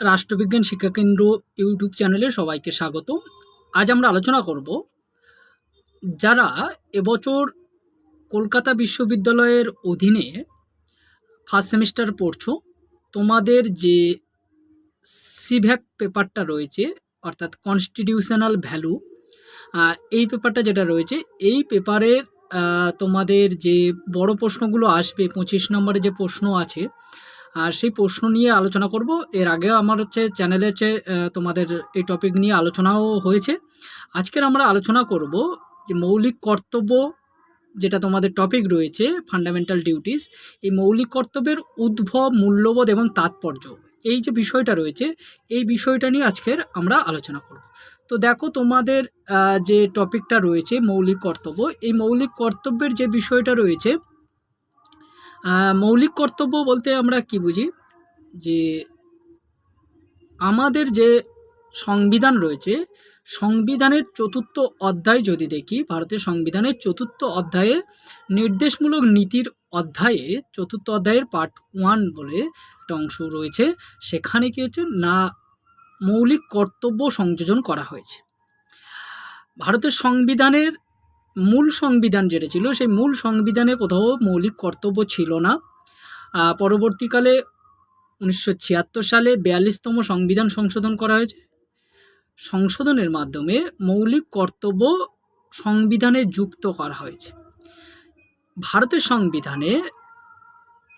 রাষ্ট্রবিজ্ঞান শিক্ষাকেন্দ্র ইউটিউব চ্যানেলে সবাইকে স্বাগত। আজ আমরা আলোচনা করব যারা এবছর কলকাতা বিশ্ববিদ্যালয়ের অধীনে ফার্স্ট সেমিস্টার পড়ছো, তোমাদের যে সিভ্যাক পেপারটা রয়েছে, অর্থাৎ কনস্টিটিউশনাল ভ্যালু এই পেপারটা যেটা রয়েছে, এই পেপারের তোমাদের যে বড় প্রশ্নগুলো আসবে, পঁচিশ নম্বরে যে প্রশ্ন আছে আর সেই প্রশ্ন নিয়ে আলোচনা করব। এর আগে আমার হচ্ছে চ্যানেলে হচ্ছে তোমাদের এই টপিক নিয়ে আলোচনাও হয়েছে। আজকের আমরা আলোচনা করব যে মৌলিক কর্তব্য যেটা তোমাদের টপিক রয়েছে ফান্ডামেন্টাল ডিউটিস এই মৌলিক কর্তব্যের উদ্ভব, মূল্যবোধ এবং তাৎপর্য, এই যে বিষয়টা রয়েছে, এই বিষয়টা নিয়ে আজকের আমরা আলোচনা করব। তো দেখো তোমাদের যে টপিকটা রয়েছে মৌলিক কর্তব্য, এই মৌলিক কর্তব্যের যে বিষয়টা রয়েছে মৌলিক কর্তব্য বলতে আমরা কি বুঝি? যে আমাদের যে সংবিধান রয়েছে, সংবিধানের চতুর্থ অধ্যায় যদি দেখি, ভারতের সংবিধানের চতুর্থ অধ্যায়ে নির্দেশমূলক নীতির অধ্যায়ে, চতুর্থ অধ্যায়ের পার্ট ওয়ান বলে একটা অংশ রয়েছে, সেখানে কি হচ্ছে? না, মৌলিক কর্তব্য সংযোজন করা হয়েছে। ভারতের সংবিধানের মূল সংবিধান যেটা ছিল, সেই মূল সংবিধানে কোথাও মৌলিক কর্তব্য ছিল না। পরবর্তীকালে উনিশশো ছিয়াত্তর সালে বিয়াল্লিশতম সংবিধান সংশোধন করা হয়েছে। সংশোধনের মাধ্যমে মৌলিক কর্তব্য সংবিধানে যুক্ত করা হয়েছে। ভারতের সংবিধানে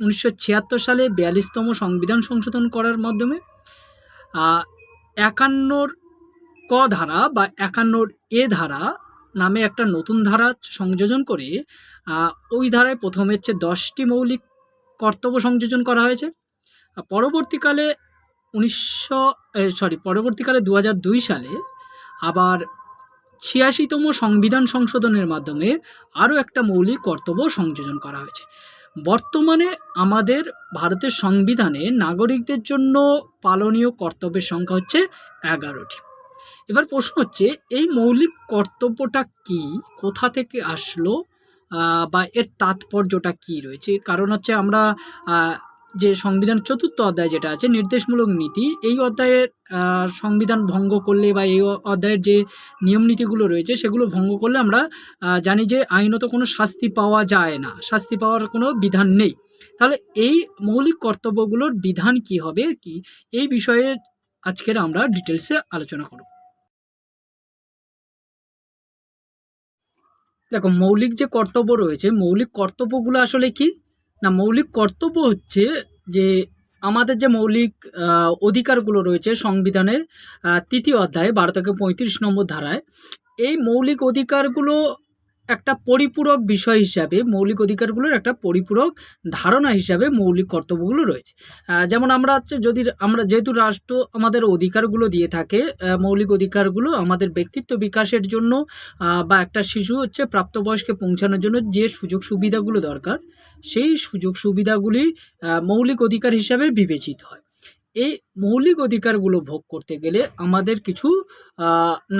উনিশশো ছিয়াত্তর সালে বিয়াল্লিশতম সংবিধান সংশোধন করার মাধ্যমে একান্নর ক ধারা বা একান্নর এ ধারা নামে একটা নতুন ধারা সংযোজন করে ওই ধারায় প্রথমে হচ্ছে দশটি মৌলিক কর্তব্য সংযোজন করা হয়েছে। পরবর্তীকালে উনিশশো সরি পরবর্তীকালে দু সালে আবার ছিয়াশিতম সংবিধান সংশোধনের মাধ্যমে আরও একটা মৌলিক কর্তব্য সংযোজন করা হয়েছে। বর্তমানে আমাদের ভারতের সংবিধানে নাগরিকদের জন্য পালনীয় কর্তব্যের সংখ্যা হচ্ছে এগারোটি। এবার প্রশ্ন হচ্ছে, এই মৌলিক কর্তব্যটা কি? কোথা থেকে আসলো? বা এর তাৎপর্যটা কি রয়েছে? কারণ হচ্ছে আমরা যে সংবিধান চতুর্থ অধ্যায় যেটা আছে, নির্দেশমূলক নীতি, এই অধ্যায়ের সংবিধান ভঙ্গ করলে বা এই অধ্যায়ের যে নিয়ম নীতিগুলো রয়েছে, সেগুলো ভঙ্গ করলে আমরা জানি যে আইনত কোনো শাস্তি পাওয়া যায় না। শাস্তি পাওয়ার কোনো বিধান নেই। তাহলে এই মৌলিক কর্তব্যগুলোর বিধান কি হবে? কি? এই বিষয়ে আজকের আমরা ডিটেলসে আলোচনা করব। দেখো, মৌলিক যে কর্তব্য রয়েছে, মৌলিক কর্তব্যগুলো আসলে কি? না, মৌলিক কর্তব্য হচ্ছে যে আমাদের যে মৌলিক অধিকারগুলো রয়েছে সংবিধানের তৃতীয় অধ্যায়ে, বারো থেকে পঁয়ত্রিশ নম্বর ধারায়, এই মৌলিক অধিকারগুলো একটা পরিপূরক বিষয় হিসাবে মৌলিক অধিকারগুলোর একটা পরিপূরক ধারণা হিসাবে মৌলিক কর্তব্যগুলো রয়েছে। যেমন আমরা হচ্ছে যদি আমরা যেহেতু রাষ্ট্র আমাদের অধিকারগুলো দিয়ে থাকে মৌলিক অধিকারগুলো আমাদের ব্যক্তিত্ব বিকাশের জন্য বা একটা শিশু হচ্ছে প্রাপ্তবয়স্কে পৌঁছানোর জন্য যে সুযোগ সুবিধাগুলো দরকার, সেই সুযোগ সুবিধাগুলি মৌলিক অধিকার হিসাবে বিবেচিত হয়। এই মৌলিক অধিকারগুলো ভোগ করতে গেলে আমাদের কিছু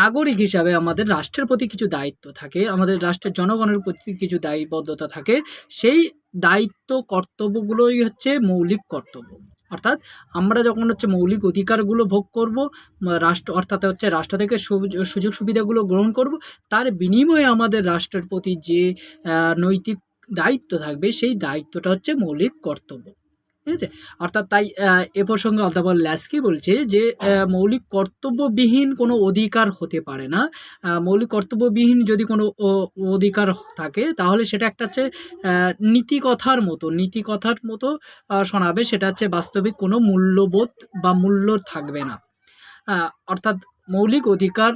নাগরিক হিসাবে আমাদের রাষ্ট্রের প্রতি কিছু দায়িত্ব থাকে, আমাদের রাষ্ট্রের জনগণের প্রতি কিছু দায়বদ্ধতা থাকে, সেই দায়িত্ব, কর্তব্যগুলোই হচ্ছে মৌলিক কর্তব্য। অর্থাৎ আমরা যখন হচ্ছে মৌলিক অধিকারগুলো ভোগ করব রাষ্ট্র, অর্থাৎ হচ্ছে রাষ্ট্র থেকে সুযোগ সুবিধাগুলো গ্রহণ করব, তার বিনিময়ে আমাদের রাষ্ট্রের প্রতি যে নৈতিক দায়িত্ব থাকবে, সেই দায়িত্বটা হচ্ছে মৌলিক কর্তব্য। ঠিক আছে? অর্থাৎ তাই এ প্রসঙ্গে অধ্যাপক ল্যাসকি বলছে যে মৌলিক কর্তব্যবিহীন কোনো অধিকার হতে পারে না। মৌলিক কর্তব্যবিহীন যদি কোনো অধিকার থাকে, তাহলে সেটা একটা হচ্ছে নীতিকথার মতো। নীতিকথার মতো শোনাবে, সেটা হচ্ছে বাস্তবিক কোনো মূল্যবোধ বা মূল্য থাকবে না। অর্থাৎ মৌলিক অধিকার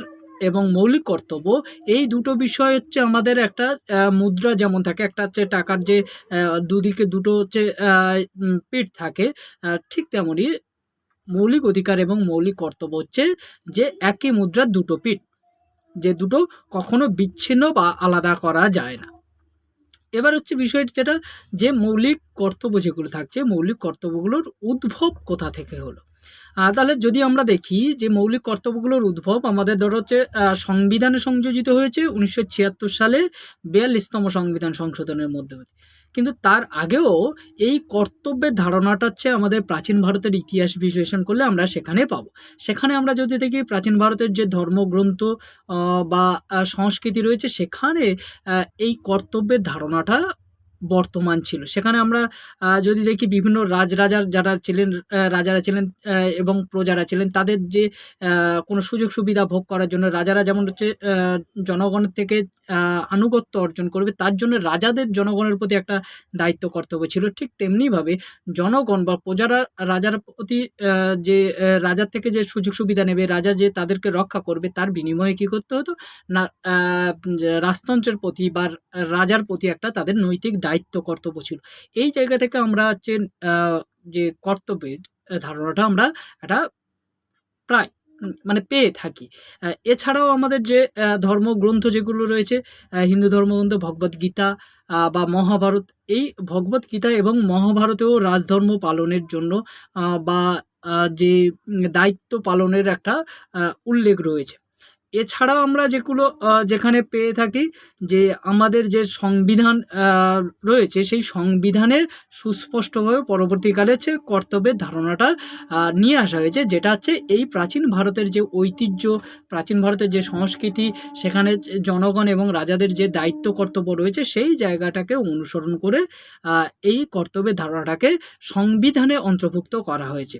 এবং মৌলিক কর্তব্য, এই দুটো বিষয় হচ্ছে আমাদের একটা মুদ্রা যেমন থাকে, একটা হচ্ছে টাকার যে দুদিকে দুটো হচ্ছে পিঠ থাকে ঠিক তেমনই মৌলিক অধিকার এবং মৌলিক কর্তব্য হচ্ছে যে একই মুদ্রার দুটো পিঠ, যে দুটো কখনো বিচ্ছিন্ন বা আলাদা করা যায় না। এবার হচ্ছে বিষয়টি যেটা, যে মৌলিক কর্তব্য যেগুলো থাকছে, মৌলিক কর্তব্যগুলোর উদ্ভব কোথা থেকে হলো? তাহলে যদি আমরা দেখি যে মৌলিক কর্তব্যগুলোর উদ্ভব, আমাদের ধরো হচ্ছে সংবিধানে সংযোজিত হয়েছে উনিশশো ছিয়াত্তর সালে বিয়াল্লিশতম সংবিধান সংশোধনের মধ্যে। কিন্তু তার আগেও এই কর্তব্যের ধারণাটা হচ্ছে আমাদের প্রাচীন ভারতের ইতিহাস বিশ্লেষণ করলে আমরা সেখানে পাবো। সেখানে আমরা যদি দেখি প্রাচীন ভারতের যে ধর্মগ্রন্থ বা সংস্কৃতি রয়েছে, সেখানে এই কর্তব্যের ধারণাটা বর্তমান ছিল। সেখানে আমরা যদি দেখি বিভিন্ন রাজরাজার যারা ছিলেন রাজারা ছিলেন এবং প্রজারা ছিলেন, তাদের যে কোনো সুযোগ সুবিধা ভোগ করার জন্য রাজারা যেমন হচ্ছে জনগণের থেকে আনুগত্য অর্জন করবে, তার জন্য রাজাদের জনগণের প্রতি একটা দায়িত্ব কর্তব্য ছিল। ঠিক তেমনিভাবে জনগণ বা প্রজারা, রাজার প্রতি যে রাজার থেকে যে সুযোগ সুবিধা নেবে, রাজা যে তাদেরকে রক্ষা করবে, তার বিনিময়ে কী করতে হতো? না রাজতন্ত্রের প্রতি বা রাজার প্রতি একটা তাদের নৈতিক দায়িত্ব কর্তব্য ছিল। এই জায়গা থেকে আমরা হচ্ছে যে কর্তব্যের ধারণাটা আমরা একটা প্রায় মানে পেয়ে থাকি। এছাড়াও আমাদের যে ধর্মগ্রন্থ যেগুলো রয়েছে হিন্দু ধর্মগ্রন্থ ভগবদ্গীতা বা মহাভারত, এই ভগবদ্গীতা এবং মহাভারতেও রাজধর্ম পালনের জন্য বা যে দায়িত্ব পালনের একটা উল্লেখ রয়েছে। এছাড়াও আমরা যেগুলো যেখানে পেয়ে থাকি যে আমাদের যে সংবিধান রয়েছে সেই সংবিধানে সুস্পষ্টভাবে পরবর্তীকালে হচ্ছে কর্তব্যের ধারণাটা নিয়ে আসা হয়েছে। যেটা হচ্ছে এই প্রাচীন ভারতের যে ঐতিহ্য, প্রাচীন ভারতের যে সংস্কৃতি, সেখানে জনগণ এবং রাজাদের যে দায়িত্ব কর্তব্য রয়েছে সেই জায়গাটাকে অনুসরণ করে এই কর্তব্যের ধারণাটাকে সংবিধানে অন্তর্ভুক্ত করা হয়েছে।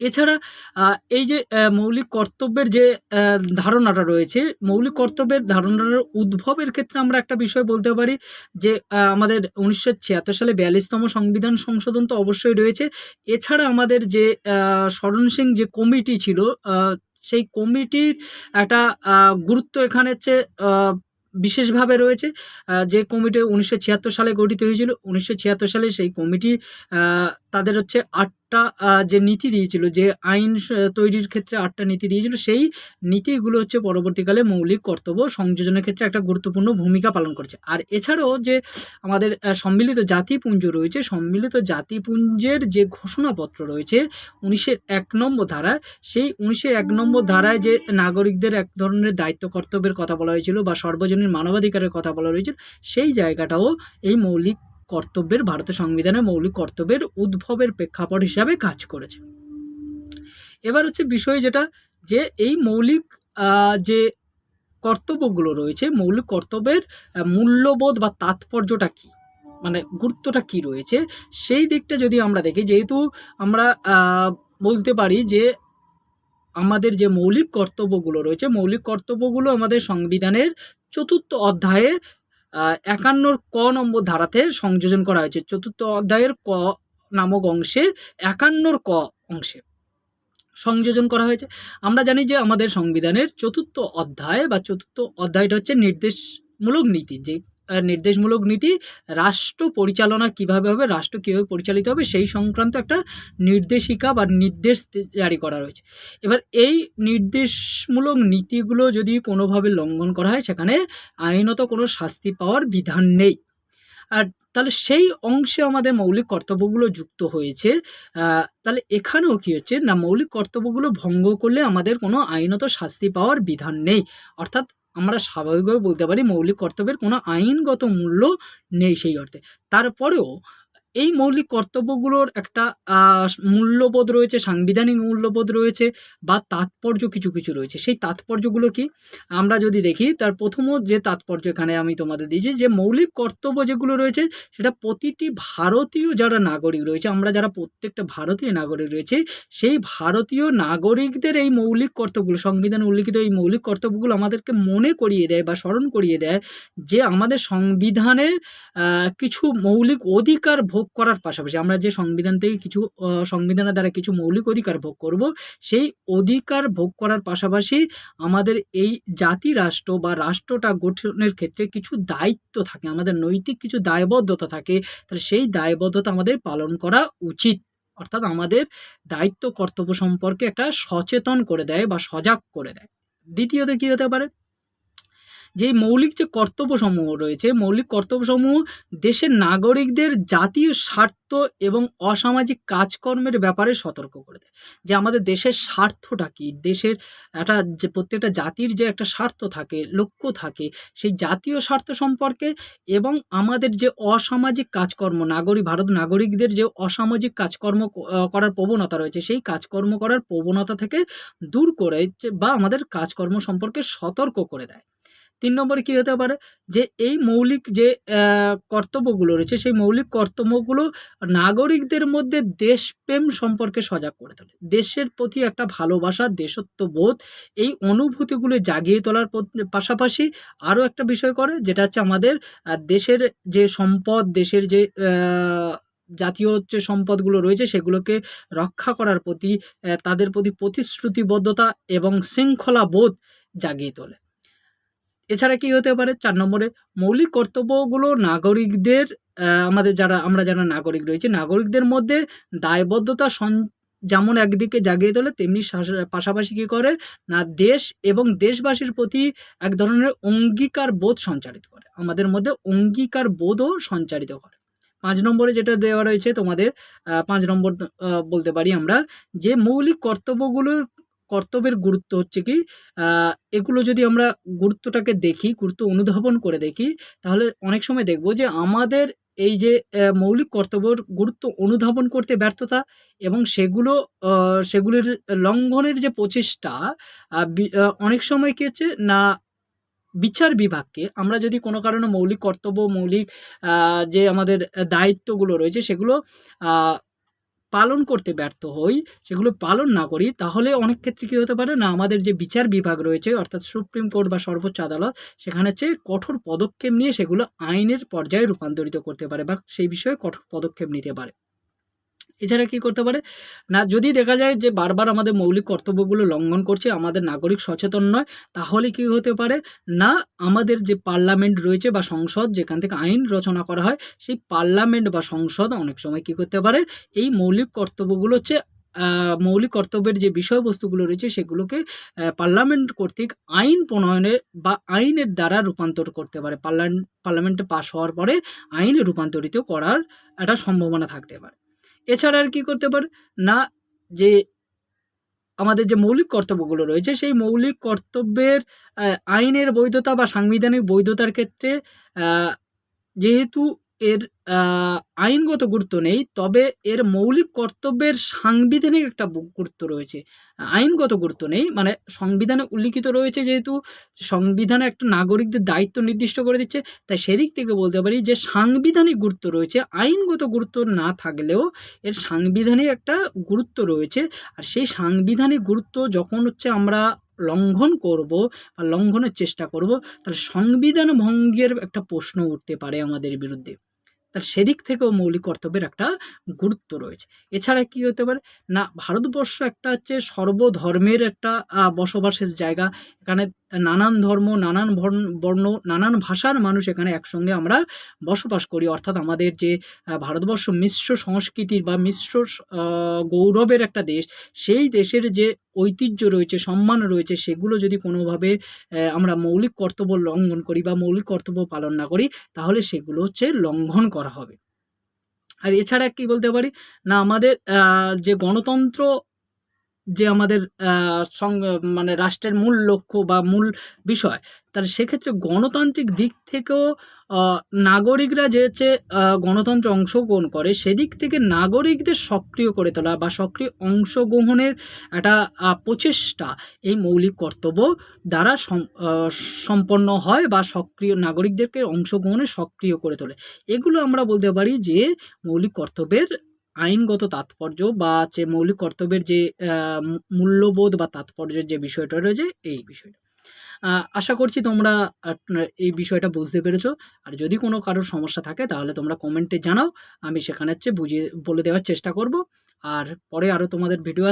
এছাড়া এই যে মৌলিক কর্তব্যের যে ধারণাটা রয়েছে, মৌলিক কর্তব্যের ধারণার উদ্ভবের ক্ষেত্রে আমরা একটা বিষয় বলতে পারি যে আমাদের উনিশশো ছিয়াত্তর সালে বিয়াল্লিশতম সংবিধান সংশোধন তো অবশ্যই রয়েছে। এছাড়া আমাদের যে স্মরণ সিং যে কমিটি ছিল সেই কমিটির একটা গুরুত্ব এখানে হচ্ছে বিশেষভাবে রয়েছে। যে কমিটি উনিশশো ছিয়াত্তর সালে গঠিত হয়েছিল, উনিশশো ছিয়াত্তর সালে সেই কমিটি তাদের হচ্ছে আটটা যে নীতি দিয়েছিল, যে আইন তৈরির ক্ষেত্রে আটটা নীতি দিয়েছিল, সেই নীতিগুলো হচ্ছে পরবর্তীকালে মৌলিক কর্তব্য সংযোজনের ক্ষেত্রে একটা গুরুত্বপূর্ণ ভূমিকা পালন করেছে। আর এছাড়াও যে আমাদের সম্মিলিত জাতিপুঞ্জ রয়েছে, সম্মিলিত জাতিপুঞ্জের যে ঘোষণাপত্র রয়েছে, উনিশের এক নম্বর ধারা সেই উনিশের এক নম্বর ধারায় যে নাগরিকদের এক ধরনের দায়িত্ব কর্তব্যের কথা বলা হয়েছিল বা সর্বজনীন মানবাধিকারের কথা বলা হয়েছিল, সেই জায়গাটাও এই মৌলিক কর্তব্যের, ভারতের সংবিধানের মৌলিক কর্তব্যের উদ্ভবের প্রেক্ষাপট হিসাবে কাজ করেছে। এবার হচ্ছে বিষয় যেটা, যে এই মৌলিক যে কর্তব্যগুলো রয়েছে, মৌলিক কর্তব্যের মূল্যবোধ বা তাৎপর্যটা কী? মানে গুরুত্বটা কী রয়েছে? সেই দিকটা যদি আমরা দেখি, যেহেতু আমরা বলতে পারি যে আমাদের যে মৌলিক কর্তব্যগুলো রয়েছে, মৌলিক কর্তব্যগুলো আমাদের সংবিধানের চতুর্থ অধ্যায়ে একান্নর ক নম্বর ধারাতে সংযোজন করা হয়েছে। চতুর্থ অধ্যায়ের ক নামক অংশে, একান্নর ক অংশে সংযোজন করা হয়েছে। আমরা জানি যে আমাদের সংবিধানের চতুর্থ অধ্যায় বা চতুর্থ অধ্যায়টা হচ্ছে নির্দেশমূলক নীতি, যে নির্দেশমূলক নীতি, রাষ্ট্র পরিচালনা কীভাবে হবে, রাষ্ট্র কীভাবে পরিচালিত হবে, সেই সংক্রান্ত একটা নির্দেশিকা বা নির্দেশ জারি করা রয়েছে। এবার এই নির্দেশমূলক নীতিগুলো যদি কোনোভাবে লঙ্ঘন করা হয়, সেখানে আইনত কোনো শাস্তি পাওয়ার বিধান নেই। আর তাহলে সেই অংশে আমাদের মৌলিক কর্তব্যগুলো যুক্ত হয়েছে। তাহলে এখানেও কী হচ্ছে? না, মৌলিক কর্তব্যগুলো ভঙ্গ করলে আমাদের কোনো আইনত শাস্তি পাওয়ার বিধান নেই। অর্থাৎ আমরা স্বাভাবিকভাবে বলতে পারি মৌলিক কর্তব্যের কোনো আইনগত মূল্য নেই সেই অর্থে। তারপরেও এই মৌলিক কর্তব্যগুলোর একটা মূল্যবোধ রয়েছে, সাংবিধানিক মূল্যবোধ রয়েছে বা তাৎপর্য কিছু কিছু রয়েছে। সেই তাৎপর্যগুলো কি? আমরা যদি দেখি, তার প্রথমত যে তাৎপর্য এখানে আমি তোমাদের দিয়েছি, যে মৌলিক কর্তব্য যেগুলো রয়েছে, সেটা প্রতিটি ভারতীয় যারা নাগরিক রয়েছে, আমরা যারা প্রত্যেকটা ভারতীয় নাগরিক রয়েছে, সেই ভারতীয় নাগরিকদের এই মৌলিক কর্তব্যগুলো, সংবিধানে উল্লিখিত এই মৌলিক কর্তব্যগুলো আমাদেরকে মনে করিয়ে দেয় বা স্মরণ করিয়ে দেয় যে আমাদের সংবিধানের কিছু মৌলিক অধিকার ভোগ করার পাশাপাশি আমরা যে সংবিধান থেকে কিছু সংবিধানের দ্বারা কিছু মৌলিক অধিকার ভোগ করব, সেই অধিকার ভোগ করার পাশাপাশি আমাদের এই জাতি রাষ্ট্র বা রাষ্ট্রটা গঠনের ক্ষেত্রে কিছু দায়িত্ব থাকে, আমাদের নৈতিক কিছু দায়বদ্ধতা থাকে, তাহলে সেই দায়বদ্ধতা আমাদের পালন করা উচিত। অর্থাৎ আমাদের দায়িত্ব কর্তব্য সম্পর্কে একটা সচেতন করে দেয় বা সজাগ করে দেয়। দ্বিতীয়ত কী হতে পারে? যে মৌলিক যে কর্তব্যসমূহ রয়েছে, মৌলিক কর্তব্যসমূহ দেশের নাগরিকদের জাতীয় স্বার্থ এবং অসামাজিক কাজকর্মের ব্যাপারে সতর্ক করে দেয়। যে আমাদের দেশের স্বার্থটা কী? দেশের একটা যে প্রত্যেকটা জাতির যে একটা স্বার্থ থাকে, লক্ষ্য থাকে, সেই জাতীয় স্বার্থ সম্পর্কে এবং আমাদের যে অসামাজিক কাজকর্ম, নাগরিক, ভারত নাগরিকদের যে অসামাজিক কাজকর্ম করার প্রবণতা রয়েছে, সেই কাজকর্ম করার প্রবণতা থেকে দূর করে বা আমাদের কাজকর্ম সম্পর্কে সতর্ক করে দেয়। তিন নম্বরে কী হতে পারে? যে এই মৌলিক যে কর্তব্যগুলো রয়েছে, সেই মৌলিক কর্তব্যগুলো নাগরিকদের মধ্যে দেশপ্রেম সম্পর্কে সজাগ করে তোলে। দেশের প্রতি একটা ভালোবাসা, দেশত্ববোধ, এই অনুভূতিগুলো জাগিয়ে তোলার পাশাপাশি আরও একটা বিষয় করে, যেটা হচ্ছে আমাদের দেশের যে সম্পদ, দেশের যে জাতীয় যে সম্পদগুলো রয়েছে, সেগুলোকে রক্ষা করার প্রতি তাদের প্রতি প্রতিশ্রুতিবদ্ধতা এবং শৃঙ্খলা বোধ জাগিয়ে তোলে। এছাড়া কি হতে পারে? চার নম্বরে, মৌলিক কর্তব্যগুলো নাগরিকদের আমাদের যারা, আমরা যারা নাগরিক রয়েছে, নাগরিকদের মধ্যে দায়বদ্ধতা যেমন একদিকে জাগিয়ে তোলে, তেমনি পাশাপাশি কী করে? না, দেশ এবং দেশবাসীর প্রতি এক ধরনের অঙ্গীকার বোধ সঞ্চারিত করে। আমাদের মধ্যে অঙ্গীকার বোধও সঞ্চারিত করে। পাঁচ নম্বরে যেটা দেওয়া রয়েছে তোমাদের পাঁচ নম্বর বলতে পারি আমরা যে মৌলিক কর্তব্যগুলোর কর্তব্যের গুরুত্ব হচ্ছে কি এগুলো যদি আমরা গুরুত্বটাকে দেখি, গুরুত্ব অনুধাবন করে দেখি, তাহলে অনেক সময় দেখব যে আমাদের এই যে মৌলিক কর্তব্যর গুরুত্ব অনুধাবন করতে ব্যর্থতা এবং সেগুলো সেগুলির লঙ্ঘনের যে প্রচেষ্টা অনেক সময় কী হচ্ছে না, বিচার বিভাগকে আমরা যদি কোনো কারণে মৌলিক কর্তব্য, মৌলিক যে আমাদের দায়িত্বগুলো রয়েছে সেগুলো পালন করতে ব্যর্থ হই, সেগুলো পালন না করি, তাহলে অনেক ক্ষেত্রে কী হতে পারে না, আমাদের যে বিচার বিভাগ রয়েছে, অর্থাৎ সুপ্রিম কোর্ট বা সর্বোচ্চ আদালত, সেখানে হচ্ছে কঠোর পদক্ষেপ নিয়ে সেগুলো আইনের পর্যায়ে রূপান্তরিত করতে পারে বা সেই বিষয়ে কঠোর পদক্ষেপ নিতে পারে। এছাড়া কী করতে পারে? না, যদি দেখা যায় যে বারবার আমাদের মৌলিক কর্তব্যগুলো লঙ্ঘন করছে, আমাদের নাগরিক সচেতন নয়, তাহলে কি হতে পারে? না, আমাদের যে পার্লামেন্ট রয়েছে বা সংসদ, যেখান থেকে আইন রচনা করা হয়, সেই পার্লামেন্ট বা সংসদ অনেক সময় কি করতে পারে? এই মৌলিক কর্তব্যগুলো হচ্ছে মৌলিক কর্তব্যের যে বিষয়বস্তুগুলো রয়েছে, সেগুলোকে পার্লামেন্ট কর্তৃক আইন প্রণয়নে বা আইনের দ্বারা রূপান্তর করতে পারে। পার্লামেন্ট পাশ হওয়ার পরে আইনে রূপান্তরিত করার একটা সম্ভাবনা থাকতে পারে। এছাড়া আর কি করতে পারে? না, যে আমাদের যে মৌলিক কর্তব্যগুলো রয়েছে, সেই মৌলিক কর্তব্যের আইনের বৈধতা বা সাংবিধানিক বৈধতার ক্ষেত্রে যেহেতু এর আইনগত গুরুত্ব নেই, তবে এর মৌলিক কর্তব্যের সাংবিধানিক একটা গুরুত্ব রয়েছে। আইনগত গুরুত্ব নেই মানে সংবিধানে উল্লিখিত রয়েছে যেহেতু, সংবিধানে একটা নাগরিকদের দায়িত্ব নির্দিষ্ট করে দিচ্ছে, তাই সেদিক থেকে বলতে পারি যে সাংবিধানিক গুরুত্ব রয়েছে, আইনগত গুরুত্ব না থাকলেও এর সাংবিধানিক একটা গুরুত্ব রয়েছে, আর সেই সাংবিধানিক গুরুত্ব যখন হচ্ছে আমরা লঙ্ঘন করব বা লঙ্ঘনের চেষ্টা করব, তাহলে সংবিধান ভঙ্গের একটা প্রশ্ন উঠতে পারে আমাদের বিরুদ্ধে। তার সেদিক থেকেও মৌলিক কর্তব্যের একটা গুরুত্ব রয়েছে। এছাড়া কি হতে পারে? না, ভারতবর্ষ একটা হচ্ছে সর্বধর্মের একটা বসবাসের জায়গা। এখানে নানান ধর্ম, নানান বর্ণ- নানান ভাষার মানুষ এখানে একসঙ্গে আমরা বসবাস করি। অর্থাৎ আমাদের যে ভারতবর্ষ মিশ্র সংস্কৃতির বা মিশ্র গৌরবের একটা দেশ, সেই দেশের যে ঐতিহ্য রয়েছে, সম্মান রয়েছে, সেগুলো যদি কোনোভাবে আমরা মৌলিক কর্তব্য লঙ্ঘন করি বা মৌলিক কর্তব্য পালন না করি, তাহলে সেগুলো হচ্ছে লঙ্ঘন করা হবে। আর এছাড়া কি বলতে পারি? না, আমাদের যে গণতন্ত্র যে আমাদের মানে রাষ্ট্রের মূল লক্ষ্য বা মূল বিষয়, তাহলে সেক্ষেত্রে গণতান্ত্রিক দিক থেকেও নাগরিকরা যে হচ্ছে গণতন্ত্রে অংশগ্রহণ করে, সেদিক থেকে নাগরিকদের সক্রিয় করে তোলা বা সক্রিয় অংশগ্রহণের একটা প্রচেষ্টা এই মৌলিক কর্তব্য দ্বারা সম্পন্ন হয় বা সক্রিয়, নাগরিকদেরকে অংশগ্রহণে সক্রিয় করে তোলে। এগুলো আমরা বলতে পারি যে মৌলিক কর্তব্যের আইনগত তাৎপর্য বা যে মৌলিক কর্তব্যের যে মূল্যবোধ বা তাৎপর্যের যে বিষয়টা রয়েছে, এই বিষয়টা। আশা করছি তোমরা এই বিষয়টা বুঝতে পেরেছ। আর যদি কোনো কারোর সমস্যা থাকে, তাহলে তোমরা কমেন্টে জানাও। আমি সেখানে হচ্ছে বুঝিয়ে, বলে দেওয়ার চেষ্টা করব। আর পরে আরও তোমাদের ভিডিও